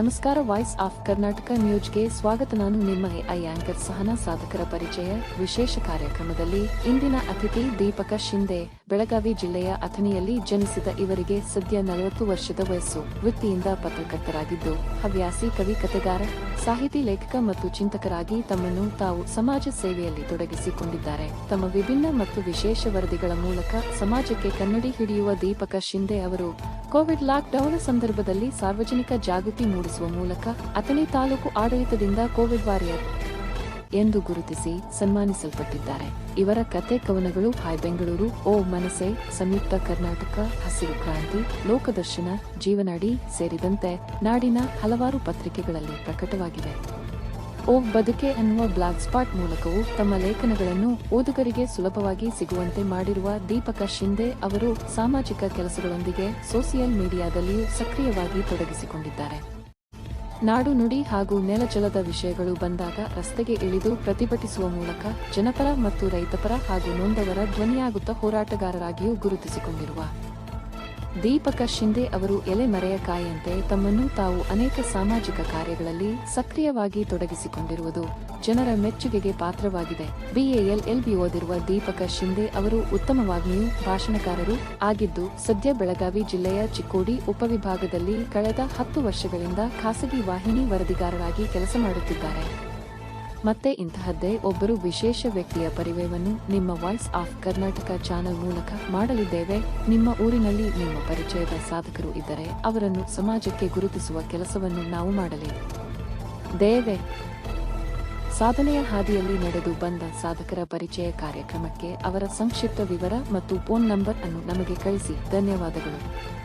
ನಮಸ್ಕಾರ voice of Karnataka ನ್ಯೂಸ್ಗೆ ಸ್ವಾಗತ. ನಾನು ನಿಮ್ಮ ಐ ಆಂಕರ್ ಸಹನಾ, ಸಾಧಕರ ಪರಿಚಯ. ವಿಶೇಷ ಕಾರ್ಯಕ್ರಮದಲ್ಲಿ ಇಂದಿನ ಅತಿಥಿ ದೀಪಕ ಶಿಂದೆ, ಬೆಳಗಾವಿ ಜಿಲ್ಲೆಯ ಅಥಣಿಯಲ್ಲಿ ಜನಿಸಿದ ಇವರಿಗೆ ಸದ್ಯ ನಲವತ್ತು ವರ್ಷದ ವಯಸ್ಸು. ವೃತ್ತಿಯಿಂದ ಪತ್ರಕರ್ತರಾಗಿದ್ದು, ಹವ್ಯಾಸಿ ಕವಿ, ಕಥೆಗಾರ, ಸಾಹಿತಿ, ಲೇಖಕ ಮತ್ತು ಚಿಂತಕರಾಗಿ ತಮ್ಮನ್ನು ತಾವು ಸಮಾಜ ಸೇವೆಯಲ್ಲಿ ತೊಡಗಿಸಿಕೊಂಡಿದ್ದಾರೆ. ತಮ್ಮ ವಿಭಿನ್ನ ಮತ್ತು ವಿಶೇಷ ವರದಿಗಳ ಮೂಲಕ ಸಮಾಜಕ್ಕೆ ಕನ್ನಡಿ ಹಿಡಿಯುವ ದೀಪಕ ಶಿಂದೆ ಅವರು ಕೋವಿಡ್ ಲಾಕ್ಡೌನ್ ಸಂದರ್ಭದಲ್ಲಿ ಸಾರ್ವಜನಿಕ ಜಾಗೃತಿ ಮೂಡಿಸುವ ಮೂಲಕ ಅಥಣಿ ತಾಲೂಕು ಆಡಳಿತದಿಂದ ಕೋವಿಡ್ ವಾರಿಯರ್ ಎಂದು ಗುರುತಿಸಿ ಸನ್ಮಾನಿಸಲ್ಪಟ್ಟಿದ್ದಾರೆ. ಇವರ ಕತೆ, ಕವನಗಳು ಹಾಯ್ ಬೆಂಗಳೂರು, ಓ ಮನಸೆ ಸಂಯುಕ್ತ ಕರ್ನಾಟಕ, ಹಸಿರು ಕ್ರಾಂತಿ, ಲೋಕದರ್ಶನ, ಜೀವನಾಡಿ ಸೇರಿದಂತೆ ನಾಡಿನ ಹಲವಾರು ಪತ್ರಿಕೆಗಳಲ್ಲಿ ಪ್ರಕಟವಾಗಿವೆ. ಓ ಬದುಕೆ ಅನ್ನುವ ಬ್ಲಾಗ್ ಸ್ಪಾಟ್ ಮೂಲಕವೂ ತಮ್ಮ ಲೇಖನಗಳನ್ನು ಓದುಗರಿಗೆ ಸುಲಭವಾಗಿ ಸಿಗುವಂತೆ ಮಾಡಿರುವ ದೀಪಕ ಶಿಂದೆ ಅವರು ಸಾಮಾಜಿಕ ಕೆಲಸಗಳೊಂದಿಗೆ ಸೋಷಿಯಲ್ ಮೀಡಿಯಾದಲ್ಲಿಯೂ ಸಕ್ರಿಯವಾಗಿ ತೊಡಗಿಸಿಕೊಂಡಿದ್ದಾರೆ. ನಾಡು ನುಡಿ ಹಾಗೂ ನೆಲಜಲದ ವಿಷಯಗಳು ಬಂದಾಗ ರಸ್ತೆಗೆ ಇಳಿದು ಪ್ರತಿಭಟಿಸುವ ಮೂಲಕ ಜನಪರ ಮತ್ತು ರೈತಪರ ಹಾಗೂ ನೊಂದವರ ಧ್ವನಿಯಾಗುತ್ತ ಹೋರಾಟಗಾರರಾಗಿಯೂ ಗುರುತಿಸಿಕೊಂಡಿರುವ ದೀಪಕ ಶಿಂದೆ ಅವರು ಎಲೆ ಮರೆಯ ಕಾಯಿಯಂತೆ ತಮ್ಮನ್ನು ತಾವು ಅನೇಕ ಸಾಮಾಜಿಕ ಕಾರ್ಯಗಳಲ್ಲಿ ಸಕ್ರಿಯವಾಗಿ ತೊಡಗಿಸಿಕೊಂಡಿರುವುದು ಜನರ ಮೆಚ್ಚುಗೆಗೆ ಪಾತ್ರವಾಗಿದೆ. ಬಿಎಎಲ್ಎಲ್ಬಿ ಓದಿರುವ ದೀಪಕ ಶಿಂದೆ ಅವರು ಉತ್ತಮವಾಗಿಯೂ ಭಾಷಣಕಾರರು ಆಗಿದ್ದು, ಸದ್ಯ ಬೆಳಗಾವಿ ಜಿಲ್ಲೆಯ ಚಿಕ್ಕೋಡಿ ಉಪವಿಭಾಗದಲ್ಲಿ ಕಳೆದ ಹತ್ತು ವರ್ಷಗಳಿಂದ ಖಾಸಗಿ ವಾಹಿನಿ ವರದಿಗಾರರಾಗಿ ಕೆಲಸ ಮಾಡುತ್ತಿದ್ದಾರೆ. ಮತ್ತೆ ಇಂತಹದ್ದೇ ಒಬ್ಬರು ವಿಶೇಷ ವ್ಯಕ್ತಿಯ ಪರಿಚಯವನ್ನು ನಿಮ್ಮ ವಾಯ್ಸ್ ಆಫ್ ಕರ್ನಾಟಕ ಚಾನೆಲ್ ಮೂಲಕ ಮಾಡಲಿದ್ದೇವೆ. ನಿಮ್ಮ ಊರಿನಲ್ಲಿ ನಿಮ್ಮ ಪರಿಚಯದ ಸಾಧಕರು ಇದ್ದರೆ ಅವರನ್ನು ಸಮಾಜಕ್ಕೆ ಗುರುತಿಸುವ ಕೆಲಸವನ್ನು ನಾವು ಮಾಡಲಿ. ದೇವೆ. ಸಾಧನೆಯ ಹಾದಿಯಲ್ಲಿ ನಡೆದು ಬಂದ ಸಾಧಕರ ಪರಿಚಯ ಕಾರ್ಯಕ್ರಮಕ್ಕೆ ಅವರ ಸಂಕ್ಷಿಪ್ತ ವಿವರ ಮತ್ತು ಫೋನ್ ನಂಬರ್ ಅನ್ನು ನಮಗೆ ಕಳಿಸಿ. ಧನ್ಯವಾದಗಳು.